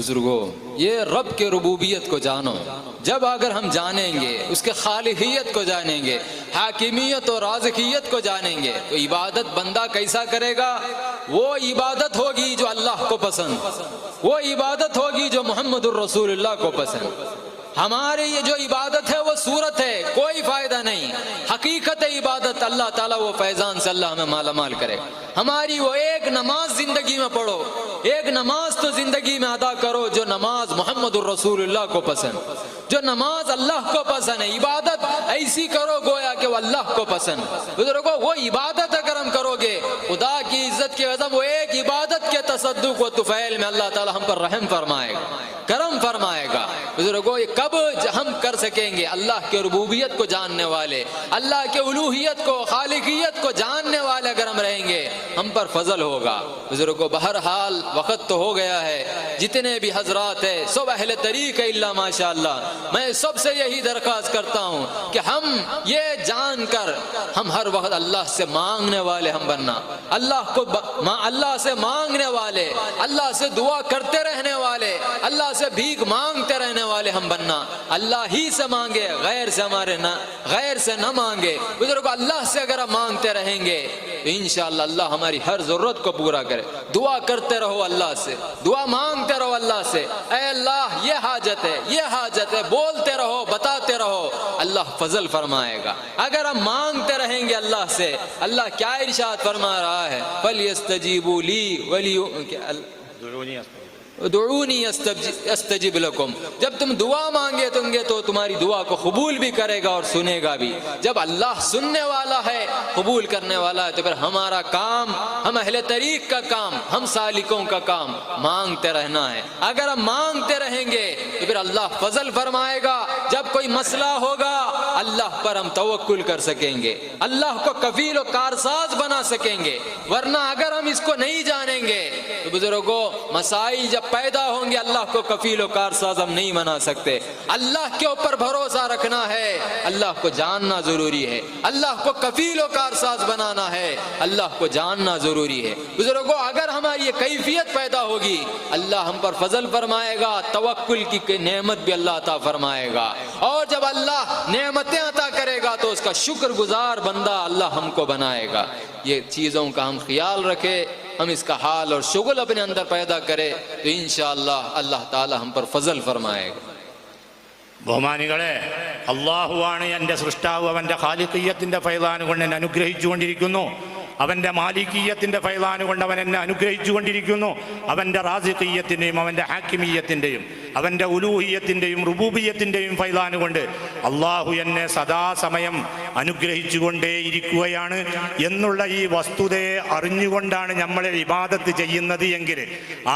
بزرگو یہ رب کے ربوبیت کو جانو۔ جب اگر ہم جانیں گے، اس کے خالقیت کو جانیں گے، حاکمیت اور رازقیت کو جانیں گے، تو عبادت بندہ کیسا کرے گا؟ وہ عبادت ہوگی جو اللہ کو پسند۔ وہ عبادت ہوگی جو محمد الرسول اللہ کو پسند۔ ہمارے یہ جو عبادت ہے، وہ صورت ہے، کوئی فائدہ نہیں۔ حقیقت عبادت اللہ تعالیٰ، وہ فیضان سے اللہ ہمیں مالا مال کرے۔ ہماری وہ ایک نماز زندگی میں پڑھو۔ ایک نماز تو زندگی میں ادا کرو جو نماز محمد الرسول اللہ کو پسند. جو نماز اللہ کو پسند ہے، عبادت ایسی کرو گویا کہ وہ اللہ کو پسند. بزرگو، وہ عبادت اگر ہم کرو گے، خدا کی عزت کے وزم وہ ایک عبادت کے تصدق و تفیل میں اللہ تعالی ہم پر رحم فرمائے گا، کرم فرمائے گا. بزرگو، یہ کب ہم کر سکیں گے؟ اللہ کے ربوبیت کو جاننے والے، اللہ کے الوحیت کو، خالقیت کو جاننے والے اگر ہم رہیں گے، ہم پر فضل ہوگا۔ بزرگو، بہرحال وقت تو ہو گیا ہے۔ جتنے بھی حضرات ہیں، سب اہل طریق ہے اللہ، ماشاءاللہ۔ میں سب سے یہی درخواست کرتا ہوں کہ ہم یہ جان کر، ہم ہر وقت اللہ سے مانگنے والے ہم بننا۔ اللہ کو اللہ سے مانگنے والے، اللہ سے دعا کرتے رہنے والے، اللہ سے بھیک مانگتے رہنے والے ہم بننا۔ اللہ ہی سے مانگے، غیر سے ہمارے نہ غیر سے نہ مانگے۔ بزرگ اللہ سے اگر ہم مانگتے رہیں گے، تو انشاءاللہ اللہ ہماری ہر ضرورت کو پورا کرے۔ دعا کرتے رہو اللہ سے۔ دعا مانگتے رہو اللہ سے۔ اے اللہ، یہ حاجت ہے، یہ حاجت ہے۔ بولتے رہو، بتاتے رہو۔ اللہ فضل فرمائے گا۔ اگر ہم مانگتے رہیں گے اللہ سے، اللہ کیا ارشاد فرما رہا ہے؟ فَلْيَسْتَجِيبُوا لِي وَلِيُؤْمِنْ دعونی استجب لکم۔ جب تم دعا مانگے تم گے تو تمہاری دعا کو قبول بھی کرے گا اور سنے گا بھی۔ جب اللہ سننے والا ہے، قبول کرنے والا ہے، تو پھر ہمارا کام، ہم اہل طریق کا کام، ہم سالکوں کا کام مانگتے رہنا ہے۔ اگر ہم مانگتے رہیں گے، تو پھر اللہ فضل فرمائے گا۔ جب کوئی مسئلہ ہوگا، اللہ پر ہم توقل کر سکیں گے۔ اللہ کو کفیل و کارساز بنا سکیں گے۔ ورنہ اگر ہم اس کو نہیں جانیں گے، تو بزرگوں مسائل جب پیدا ہوں گے، اللہ کو کفیل و کارساز ہم نہیں منا سکتے۔ اللہ کے اوپر بھروسہ رکھنا ہے۔ اللہ کو جاننا ضروری ہے۔ اللہ کو کفیل و کارساز بنانا ہے۔ اللہ کو جاننا ضروری ہے۔ بزرگوں، اگر ہماری یہ کیفیت پیدا ہوگی، اللہ ہم پر فضل فرمائے گا، توکل کی نعمت بھی اللہ عطا فرمائے گا۔ اور جب اللہ نعمتیں عطا کرے گا، تو اس کا شکر گزار بندہ اللہ ہم کو بنائے گا۔ یہ چیزوں کا ہم خیال رکھے हम इसका हाल और शुगल अपने अंदर पैदा करें तो इन अल्लाह ताला हम पर फजल फरमाएगा ബഹുമാനികളെ അള്ളാഹുവാണ് എൻ്റെ സൃഷ്ടാവ് അവൻ്റെ ഖാലിക്കയ്യത്തിൻ്റെ ഫൈലാന് കൊണ്ട് എന്നെ അനുഗ്രഹിച്ചുകൊണ്ടിരിക്കുന്നു അവന്റെ മാലിക്കീയത്തിന്റെ ഫൈലാനുകൊണ്ട് അവൻ എന്നെ അനുഗ്രഹിച്ചുകൊണ്ടിരിക്കുന്നു അവന്റെ റാസിഖീയത്തിന്റെയും അവന്റെ ഹാക്കിമീയത്തിന്റെയും അവന്റെ ഉലൂഹിയത്തിന്റെയും റുബൂബിയത്തിന്റെയും ഫൈലാനുകൊണ്ട് അള്ളാഹു എന്നെ സദാസമയം അനുഗ്രഹിച്ചുകൊണ്ടേയിരിക്കുകയാണ് എന്നുള്ള ഈ വസ്തുതയെ അറിഞ്ഞുകൊണ്ടാണ് നമ്മൾ ഇബാദത്ത് ചെയ്യുന്നത് എങ്കിൽ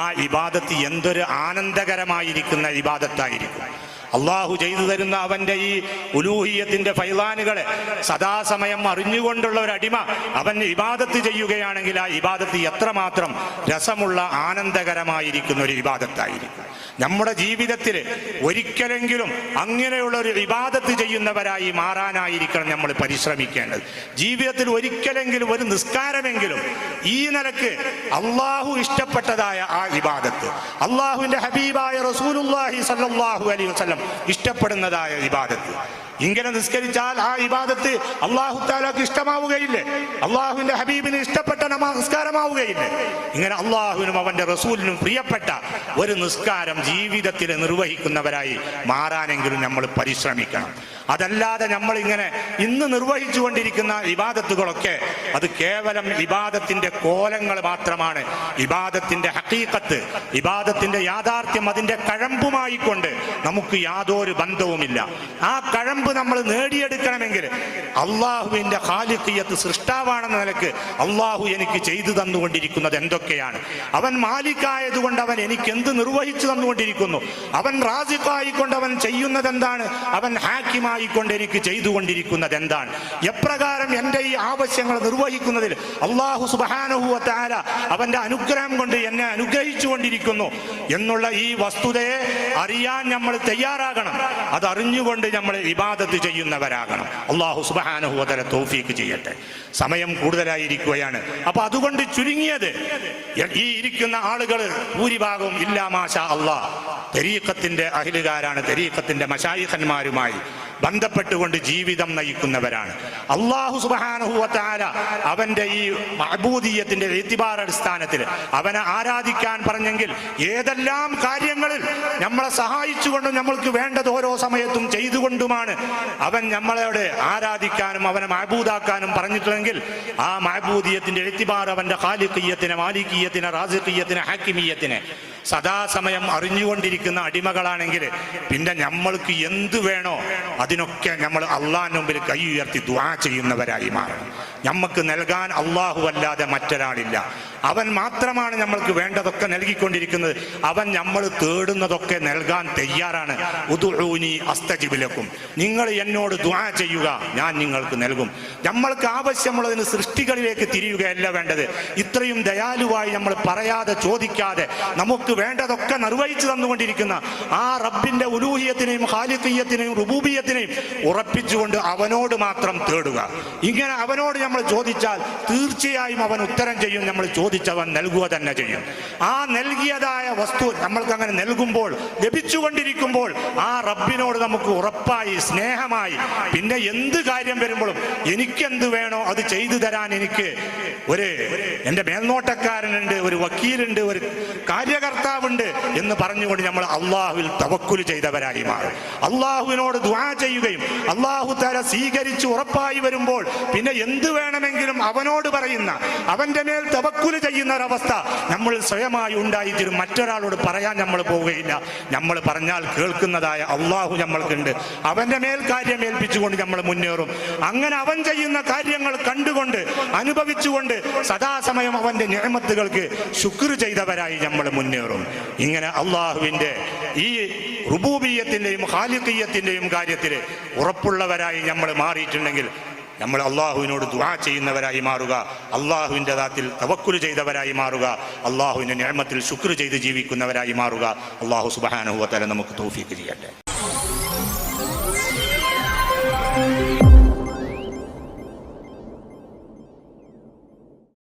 ആ ഇബാദത്ത് എന്തൊരു ആനന്ദകരമായിരിക്കുന്ന ഇബാദത്തായിരിക്കും. അള്ളാഹു ചെയ്തു തരുന്ന അവന്റെ ഈ ഉലൂഹിയത്തിന്റെ ഫൈലാനുകളെ സദാസമയം അറിഞ്ഞുകൊണ്ടുള്ള ഒരു അടിമ അവൻ ഇബാദത്ത് ചെയ്യുകയാണെങ്കിൽ ആ ഇബാദത്ത് എത്രമാത്രം രസമുള്ള ആനന്ദകരമായിരിക്കുന്ന ഒരു ഇബാദത്തായിരിക്കും. നമ്മുടെ ജീവിതത്തിൽ ഒരിക്കലെങ്കിലും അങ്ങനെയുള്ള ഒരു ഇബാദത്ത് ചെയ്യുന്നവരായി മാറാനായിരിക്കണം നമ്മൾ പരിശ്രമിക്കേണ്ടത്. ജീവിതത്തിൽ ഒരിക്കലെങ്കിലും ഒരു നിസ്കാരമെങ്കിലും ഈ നിലയ്ക്ക് അള്ളാഹു ഇഷ്ടപ്പെട്ടതായ ആ ഇബാദത്ത്. അള്ളാഹുവിന്റെ ഹബീബായ റസൂലുല്ലാഹി സല്ലാഹു അലൈഹി വസല്ലം ഇഷ്ടപ്പെടുന്നതായ ഇബാദത്ത്. ഇങ്ങനെ നിസ്കരിച്ചാൽ ആ ഇബാദത്ത് അള്ളാഹു താലാക്ക് ഇഷ്ടമാവുകയില്ലേ? അള്ളാഹുവിന്റെ ഹബീബിന് ഇഷ്ടപ്പെട്ട നമസ്കാരമാവുകയില്ലേ ഇങ്ങനെ അള്ളാഹുവിനും അവന്റെ റസൂലിനും പ്രിയപ്പെട്ട ഒരു നിസ്കാരം ജീവിതത്തിൽ നിർവഹിക്കുന്നവരായി മാറാനെങ്കിലും നമ്മൾ പരിശ്രമിക്കണം. അതല്ലാതെ നമ്മൾ ഇങ്ങനെ ഇന്ന് നിർവഹിച്ചുകൊണ്ടിരിക്കുന്ന ഇബാദത്തുകളൊക്കെ അത് കേവലം ഇബാദത്തിന്റെ കോലങ്ങൾ മാത്രമാണ്. ഇബാദത്തിന്റെ ഹക്കീക്കത്ത് ഇബാദത്തിന്റെ യാഥാർത്ഥ്യം അതിന്റെ കഴമ്പുമായി കൊണ്ട് നമുക്ക് യാതൊരു ബന്ധവുമില്ല. ആ കഴമ്പ് നമ്മൾ നേടിയെടുക്കണമെങ്കിൽ അള്ളാഹുവിന്റെ ഖാലിഖിയത്ത് സൃഷ്ടാവാണെന്ന നിലയ്ക്ക് അള്ളാഹു എനിക്ക് ചെയ്തു തന്നുകൊണ്ടിരിക്കുന്നത് എന്തൊക്കെയാണ്? അവൻ മാലിക്കായതുകൊണ്ട് അവൻ എനിക്ക് എന്ത് നിർവഹിച്ചു തന്നുകൊണ്ടിരിക്കുന്നു? അവൻ റാസിഖായിക്കൊണ്ട് അവൻ ചെയ്യുന്നത് എന്താണ് അവൻ ഹാക്കിമായിക്കൊണ്ട് എനിക്ക് ചെയ്തുകൊണ്ടിരിക്കുന്നത് എന്താണ്? എപ്രകാരം എന്റെ ഈ ആവശ്യങ്ങൾ നിർവഹിക്കുന്നതിൽ അള്ളാഹു സുബാനുഭവത്താര അവന്റെ അനുഗ്രഹം കൊണ്ട് എന്നെ അനുഗ്രഹിച്ചു കൊണ്ടിരിക്കുന്നു എന്നുള്ള ഈ വസ്തുതയെ അറിയാൻ നമ്മൾ തയ്യാറാകണം. അത് അറിഞ്ഞുകൊണ്ട് നമ്മൾ ഇബാദത്ത് ചെയ്യുന്നവരാകണം. അള്ളാഹു സുബാനുഹുവതല തോഫീക്ക് ചെയ്യട്ടെ. സമയം കൂടുതലായിരിക്കുകയാണ്. അപ്പൊ അതുകൊണ്ട് ചുരുങ്ങിയത് ഈ ഇരിക്കുന്ന ആളുകൾ ഭൂരിഭാഗവും ഇല്ലാമാശ അള്ളാഹ് തെരീക്കത്തിന്റെ അഹിലുകാരാണ് തെരീക്കത്തിന്റെ മഷായിഖന്മാരുമായി ബന്ധപ്പെട്ടുകൊണ്ട് ജീവിതം നയിക്കുന്നവരാണ്. അള്ളാഹു സുബാനുഹുവത്താര അവന്റെ ഈ മഹബൂദീയത്തിന്റെ എത്തിബാർ അടിസ്ഥാനത്തിൽ അവനെ ആരാധിക്കാൻ പറഞ്ഞെങ്കിൽ ഏതെല്ലാം കാര്യങ്ങളിൽ നമ്മളെ സഹായിച്ചുകൊണ്ടും നമ്മൾക്ക് വേണ്ടത് ഓരോ സമയത്തും ചെയ്തുകൊണ്ടുമാണ് അവൻ നമ്മളോട് ആരാധിക്കാനും അവനെ മഹബൂദാക്കാനും പറഞ്ഞിട്ടുണ്ടെങ്കിൽ ആ മഹബൂദീയത്തിന്റെ എത്തിബാർ അവന്റെ ഖാലിഖീയത്തിനെ മാലിക്കീയത്തിനെ റാസിഖീയത്തിനെ ഹാക്കിമീയത്തിനെ സദാസമയം അറിഞ്ഞുകൊണ്ടിരിക്കുന്ന അടിമകളാണെങ്കിൽ പിന്നെ നമ്മൾക്ക് എന്ത് വേണോ അതിനൊക്കെ നമ്മൾ അള്ളാഹിന് മുമ്പിൽ കൈ ഉയർത്തി ദ്വാ ചെയ്യുന്നവരായി മാറണം. നമുക്ക് നൽകാൻ അള്ളാഹു അല്ലാതെ മറ്റൊരാളില്ല. അവൻ മാത്രമാണ് നമ്മൾക്ക് വേണ്ടതൊക്കെ നൽകിക്കൊണ്ടിരിക്കുന്നത്. അവൻ നമ്മൾ തേടുന്നതൊക്കെ നൽകാൻ തയ്യാറാണ്. ഉദുഊനി അസ്തജിബിലക്കും. നിങ്ങൾ എന്നോട് ദ്വാ ചെയ്യുക ഞാൻ നിങ്ങൾക്ക് നൽകും. നമ്മൾക്ക് ആവശ്യമുള്ളതിന് സൃഷ്ടികളിലേക്ക് തിരിയുകയല്ല വേണ്ടത്. ഇത്രയും ദയാലുവായി നമ്മൾ പറയാതെ ചോദിക്കാതെ നമുക്ക് വേണ്ടതൊക്കെ നിർവഹിച്ചു തന്നുകൊണ്ടിരിക്കുന്ന ആ റബ്ബിന്റെ ഉലൂഹിയത്തിനെയും ഹാലിക്കയ്യത്തിനെയും റുബൂബിയത്തിനെയും ഉറപ്പിച്ചുകൊണ്ട് അവനോട് മാത്രം തേടുക. ഇങ്ങനെ അവനോട് നമ്മൾ ചോദിച്ചാൽ തീർച്ചയായും അവൻ ഉത്തരം ചെയ്യും. നമ്മൾ ചോദിച്ചവൻ നൽകുക തന്നെ ചെയ്യും. ആ നൽകിയതായ വസ്തു നമ്മൾക്ക് അങ്ങനെ നൽകുമ്പോൾ ലഭിച്ചുകൊണ്ടിരിക്കുമ്പോൾ ആ റബ്ബിനോട് നമുക്ക് ഉറപ്പായി സ്നേഹമായി പിന്നെ എന്ത് കാര്യം വരുമ്പോഴും എനിക്കെന്ത് വേണോ അത് ചെയ്തു തരാൻ എനിക്ക് ഒരു എന്റെ മേൽനോട്ടക്കാരനുണ്ട് ഒരു വക്കീലുണ്ട് ഒരു കാര്യകർത്താവുണ്ട് എന്ന് പറഞ്ഞുകൊണ്ട് നമ്മൾ അള്ളാഹുവിൽ തവക്കുൽ ചെയ്തവരായി മാറും. അള്ളാഹുവിനോട് ദ്വാ ചെയ്യുകയും അള്ളാഹു തല സ്വീകരിച്ച് ഉറപ്പായി വരുമ്പോൾ പിന്നെ എന്ത് വേണമെങ്കിലും അവനോട് പറയുന്ന അവന്റെ മേൽ തവക്കുൽ ചെയ്യുന്ന ഒരവസ്ഥ നമ്മൾ സ്വയമായി ഉണ്ടായിത്തീരും. മറ്റൊരാളോട് പറയാൻ നമ്മൾ പോവുകയില്ല. നമ്മൾ പറഞ്ഞാൽ കേൾക്കുന്നതായ അള്ളാഹു നമ്മൾക്കുണ്ട്. അവന്റെ മേൽ കാര്യം ഏൽപ്പിച്ചുകൊണ്ട് നമ്മൾ മുന്നേറും. അങ്ങനെ അവൻ ചെയ്യുന്ന കാര്യങ്ങൾ കണ്ടുകൊണ്ട് അനുഭവിച്ചുകൊണ്ട് സദാസമയം അവന്റെ നിയമത്തുകൾക്ക് ശുക്ർ ചെയ്തവരായി നമ്മൾ മുന്നേറും. ഇങ്ങനെ അള്ളാഹുവിന്റെ ഈ റുബൂബീയത്തിന്റെയും ഹാലിക്കീയത്തിന്റെയും കാര്യത്തിൽ ഉറപ്പുള്ളവരായി നമ്മൾ മാറിയിട്ടുണ്ടെങ്കിൽ നമ്മൾ അള്ളാഹുവിനോട് ദുവാ ചെയ്യുന്നവരായി മാറുക അള്ളാഹുവിന്റെ ദാത്തിൽ തവക്കുൽ ചെയ്തവരായി മാറുക അള്ളാഹുവിന്റെ നിയമത്തിൽ ശുക്ർ ചെയ്ത് ജീവിക്കുന്നവരായി മാറുക. അള്ളാഹു സുബാനുഹുവത്തല നമുക്ക് തോഫിക്ക് ചെയ്യട്ടെ.